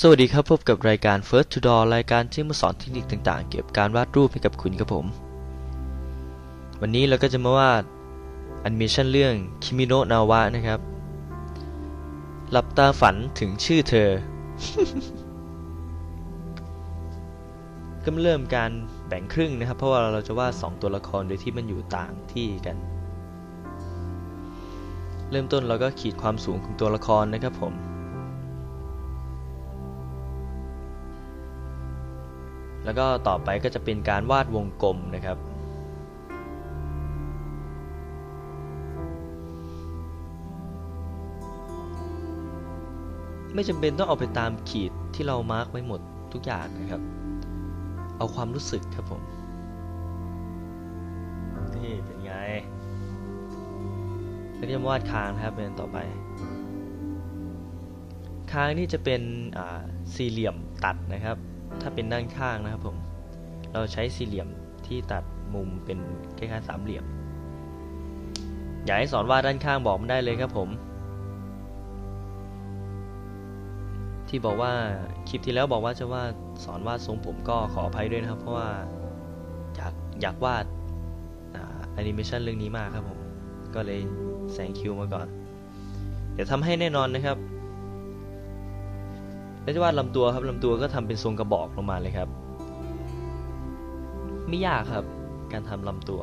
สวัสดีครับพบกับรายการ First to Door รายการที่มาสอนเทคนิคต่างๆ เกี่ยวกับการวาดรูปให้กับคุณครับผม วันนี้เราก็จะมาวาดแอนิเมชันเรื่อง Kimi no Na wa นะครับ หลับตาฝันถึงชื่อเธอ ก็เริ่มการแบ่งครึ่งนะครับ เพราะว่าเราจะวาดสองตัวละครโดยที่มันอยู่ต่างที่กัน เริ่มต้นเราก็ขีดความสูงของตัวละครนะครับผม แล้วก็ต่อไปก็จะเป็นการวาดวงกลมนะครับ ไม่จำเป็นต้องเอาไปตามขีดที่เรามาร์กไว้หมดทุกอย่างนะครับ เอาความรู้สึกครับผม นี่เป็นไงแล้วก็จะวาดคางนะครับเป็นต่อไปคางนี่จะเป็นสี่เหลี่ยมตัดนะครับ ถ้าเป็นด้านข้างนะครับผม เราใช้สี่เหลี่ยมที่ตัดมุมเป็นคล้ายๆสามเหลี่ยม อยากให้สอนวาดด้านข้างบอกมาได้เลยครับผม ที่บอกว่าคลิปที่แล้วบอกว่าจะวาดสอนวาดทรงผมก็ขออภัยด้วยนะครับ เพราะว่าอยากอยากวาดแอนิเมชันเรื่องนี้มากครับผม ก็เลยแซงคิวมาก่อน เดี๋ยวทำให้แน่นอนนะครับ แล้วจะวาดลำตัวครับลำตัวก็ทำเป็นทรงกระบอกลงมาเลยครับ ไม่ยากครับ การทำลำตัว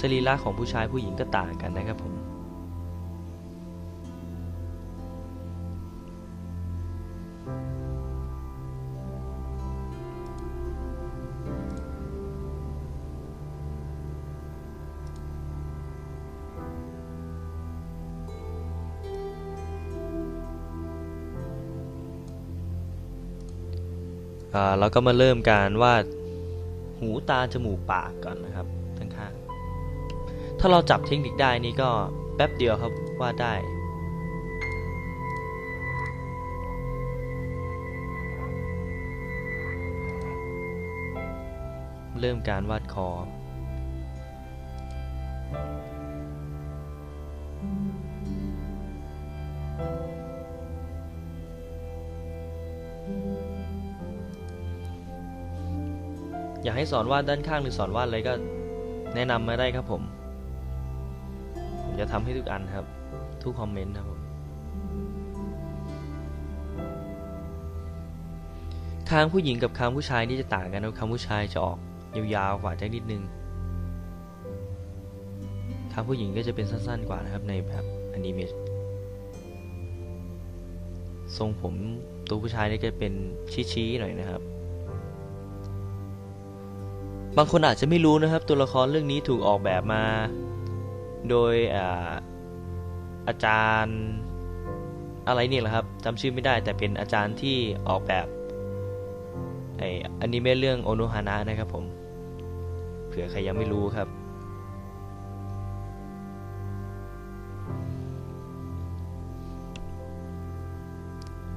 สรีระของผู้ชายผู้หญิงก็ต่างกันนะครับผม เราก็มาเริ่มการวาดหูตาจมูกปากก่อนนะครับทั้งข้างถ้าเราจับเทคนิคได้นี่ก็แป๊บเดียวครับวาดได้เริ่มการวาดคอ อยากให้สอนวาดด้านข้างหรือสอนวาดอะไรก็แนะนำมาได้ครับผม ผมจะทำให้ทุกอันครับ ทุกคอมเมนต์ครับผมคางผู้หญิงกับคางผู้ชายนี่จะต่างกันนะคางผู้ชายจะออกยาวๆกว่าจักนิดนึงคางผู้หญิงก็จะเป็นสั้นๆกว่านะครับในแบบอนิเมะทรงผมตัวผู้ชายนี่ก็เป็นชี้ๆหน่อยนะครับ บางคนอาจจะไม่รู้นะครับ ตัวละครเรื่องนี้ถูกออกแบบมา โดยอาอาจารย์อะไรนี่แหละครับจำชื่อไม่ได้แต่เป็นอาจารย์ที่ออกแบบไออนิเมะเรื่องโอโนฮานะนะครับผม เผื่อใครยังไม่รู้ครับ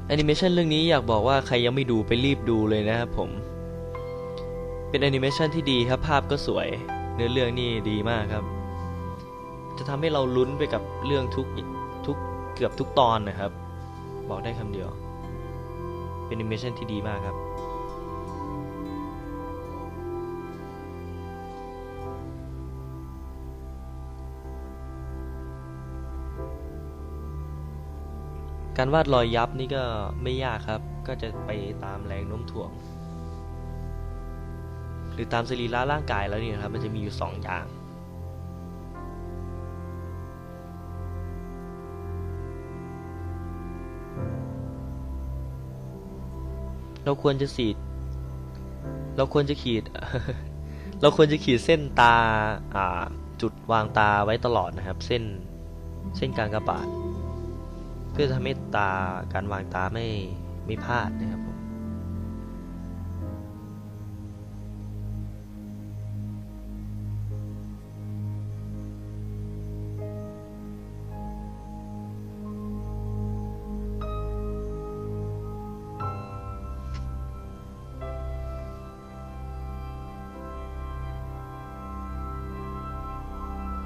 แอนิเมชันเรื่องนี้อยากบอกว่าใครยังไม่ดูไปรีบดูเลยนะครับผม เป็นแอนิเมชันที่ดีครับภาพก็สวย เนื้อเรื่องนี่ดีมากครับ จะทำให้เราลุ้นไปกับเรื่องทุกทุกเกือบทุกตอนนะครับ บอกได้คำเดียว เป็นแอนิเมชันที่ดีมากครับการวาดรอยยับนี่ก็ไม่ยากครับ ก็จะไปตามแรงโน้มถ่วง รือตามสรีระร่างกายแล้วนี่นะครับมันจะมีอยู่สองอย่าง เราควรจะสีด เราควรจะขีด เราควรจะขีดเส้นตาอ่าจุดวางตาไว้ตลอดนะครับ เส้นเส้นกางกระบาดเพื่อทำให้ตาการวางตาไม่ไม่พลาดนะครับ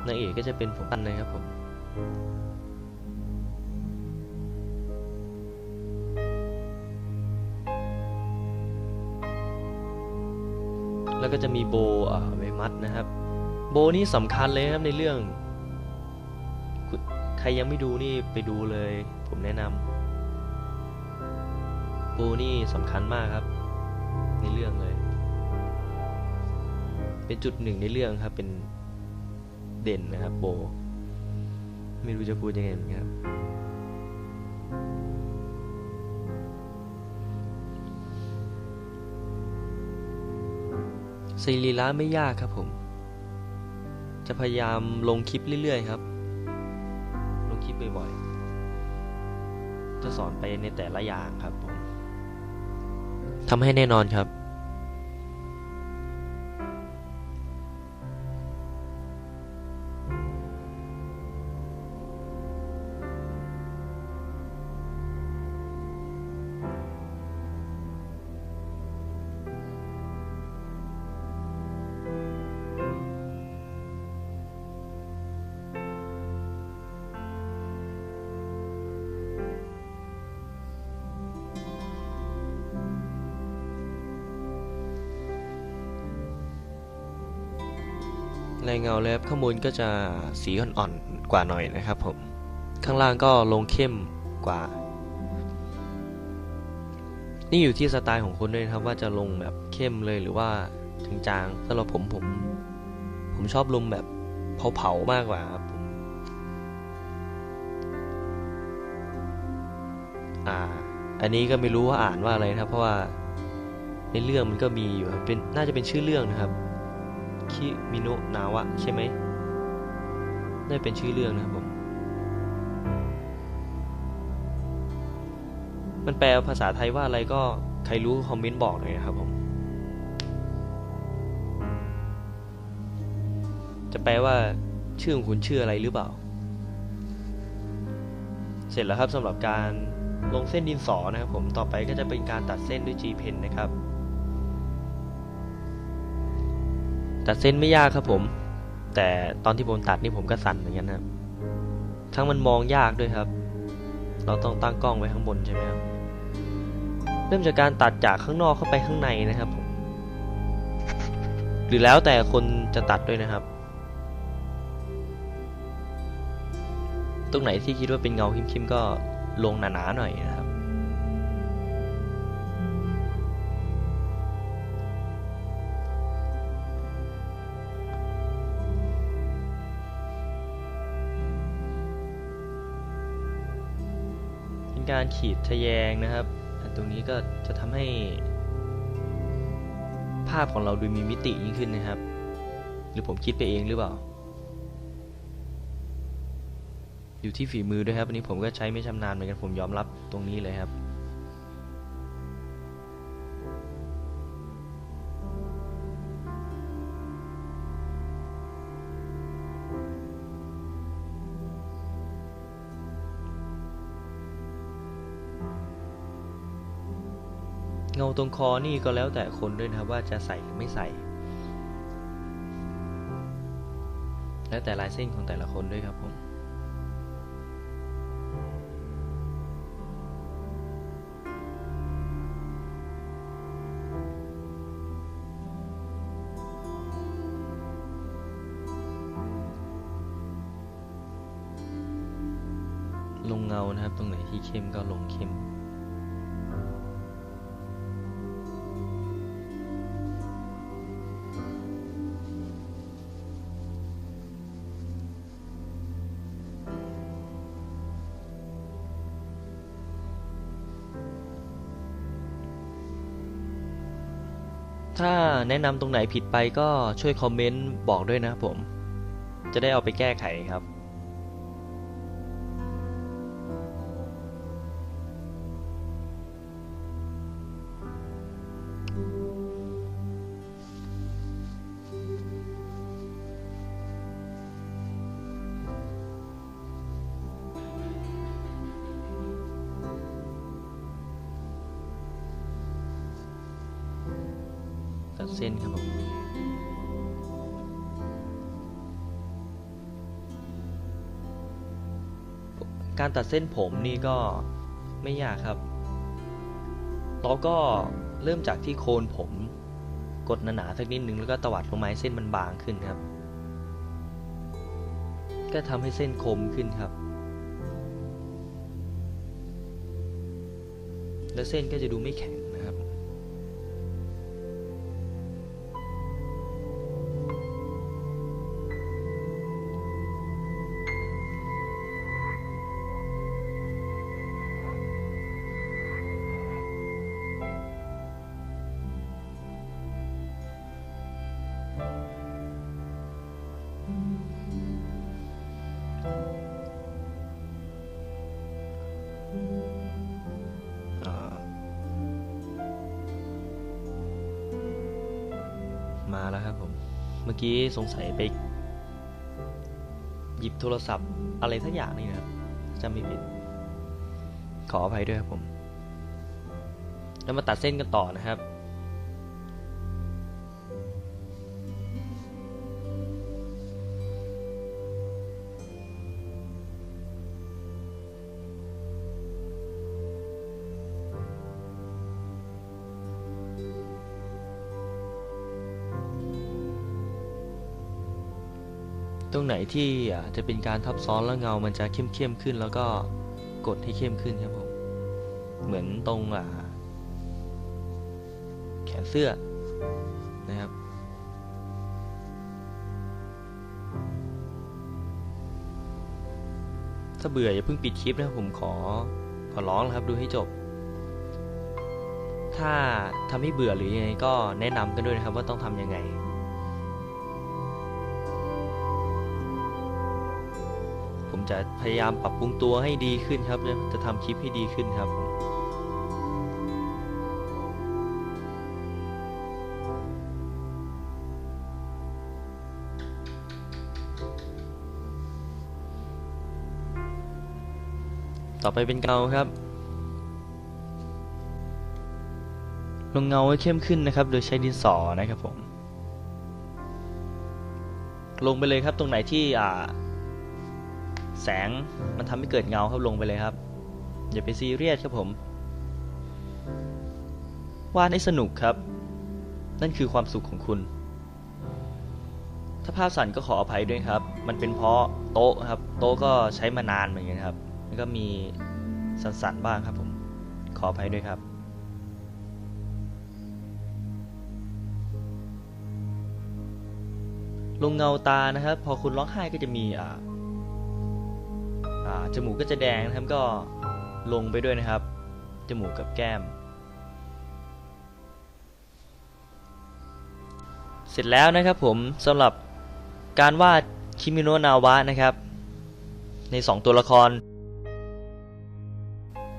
นางเอกก็จะเป็นผมสั้นนะครับผมแล้วก็จะมีโบอ่ไว้มัดนะครับ โบนี่สำคัญเลยครับในเรื่อง ใครยังไม่ดูนี่ไปดูเลย ผมแนะนำโบนี่สำคัญมากครับ ในเรื่องเลย เป็นจุดหนึ่งในเรื่องครับเป็น เด่นนะครับโบ ไม่รู้จะพูดยังไงเหมือนกันครับซีรีระไม่ยากครับผม จะพยายามลงคลิปเรื่อยๆครับ ลงคลิปบ่อยๆ จะสอนไปในแต่ละอย่างครับผมทำให้แน่นอนครับ เงาแล้วข้างบนก็จะสีอ่อนๆกว่าหน่อยนะครับผม ข้างล่างก็ลงเข้มกว่า นี่อยู่ที่สไตล์ของคุณด้วยนะครับว่าจะลงแบบเข้มเลยหรือว่าถึงจางสำหรับผมผม ผมชอบลงแบบเผาๆมากกว่าครับผมอ่า อันนี้ก็ไม่รู้ว่าอ่านว่าอะไรนะครับ เพราะว่าในเรื่องมันก็มีอยู่เป็นน่าจะเป็นชื่อเรื่องนะครับ คิมิโนะนาวะใช่ไหมน่าเป็นชื่อเรื่องนะครับผม มันแปลภาษาไทยว่าอะไรก็ใครรู้คอมเมนต์บอกหน่อยนะครับผม จะแปลว่าชื่อของคุณชื่ออะไรหรือเปล่า เสร็จแล้วครับสำหรับการลงเส้นดินสอนะครับผม ต่อไปก็จะเป็นการตัดเส้นด้วย G Pen นะครับ ตัดเส้นไม่ยากครับผม แต่ตอนที่ผมตัดนี่ผมก็สั่นเหมือนกันนะครับทั้งมันมองยากด้วยครับ เราต้องตั้งกล้องไว้ข้างบนใช่ไหมครับ เริ่มจากการตัดจากข้างนอกเข้าไปข้างในนะครับผม หรือแล้วแต่คนจะตัดด้วยนะครับ ตรงไหนที่คิดว่าเป็นเงาคิมๆก็ลงหนาๆหน่อยนะ เป็นการขีดทะแยงนะครับ ตรงนี้ก็จะทำให้ภาพของเราดูมีมิติยิ่งขึ้นนะครับ หรือผมคิดไปเองหรือเปล่า อยู่ที่ฝีมือด้วยครับอันนี้ผมก็ใช้ไม่ชำนาญเหมือนกันผมยอมรับตรงนี้เลยครับ เงาตรงคอนี่ก็แล้วแต่คนด้วยนะครับว่าจะใส่หรือไม่ใส่ แล้วแต่ลายเส้นของแต่ละคนด้วยครับผมลงเงานะครับ ตรงไหนที่เข้มก็ลงเข้ม ถ้าแนะนำตรงไหนผิดไปก็ช่วยคอมเมนต์บอกด้วยนะครับผม จะได้เอาไปแก้ไขครับ ตัดเส้นครับผมการตัดเส้นผมนี่ก็ไม่ยากครับเราก็เริ่มจากที่โคนผมกดหนาๆสักนิดนึงแล้วก็ตวัดลงมาให้เส้นมันบางขึ้นครับ ก็ทำให้เส้นคมขึ้นครับ แล้วเส้นก็จะดูไม่แข็ง มื่อกี้สงสัยไปหยิบโทรศัพท์อะไรสักอย่างนี่นะครับจำไม่ผิด ขออภัยด้วยครับผม แล้วมาตัดเส้นกันต่อนะครับ ตรงไหนที่จะเป็นการทับซ้อนแล้วเงามันจะเข้มเข้มขึ้นแล้วก็กดให้เข้มขึ้นครับผม เหมือนตรงแขนเสื้อนะครับถ้าเบื่ออย่าเพิ่งปิดคลิปนะผมขอขอร้องนะครับดูให้จบ ถ้าทำให้เบื่อหรือยังไงก็แนะนำกันด้วยนะครับว่าต้องทำยังไง จะพยายามปรับปรุงตัวให้ดีขึ้นครับ จะทำคลิปให้ดีขึ้นครับต่อไปเป็นเงาครับ ลงเงาให้เข้มขึ้นนะครับ โดยใช้ดินสอนะครับผม ลงไปเลยครับตรงไหนที่อ่า แสงมันทำให้เกิดเงาครับลงไปเลยครับ อย่าไปซีเรียสครับผม วาดให้สนุกครับ นั่นคือความสุขของคุณ ถ้าภาพสั่นก็ขออภัยด้วยครับ มันเป็นเพราะโต๊ะครับ โต๊ะก็ใช้มานานเหมือนกันครับแล้วก็มีสั่นๆบ้างครับผมขออภัยด้วยครับลงเงาตานะครับ พอคุณร้องไห้ก็จะมีอ่าอ่า จมูกก็จะแดงนะครับก็ลงไปด้วยนะครับ จมูกกับแก้ม เสร็จแล้วนะครับผมสำหรับการวาดคิมิโนะนาวะนะครับ ใน 2 ตัวละคร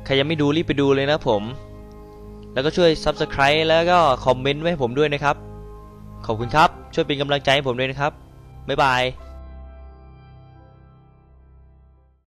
ใครยังไม่ดูรีบไปดูเลยนะผม แล้วก็ช่วย Subscribe แล้วก็คอมเมนต์ไว้ให้ผมด้วยนะครับ ขอบคุณครับ ช่วยเป็นกำลังใจให้ผมด้วยนะครับ บ๊ายบาย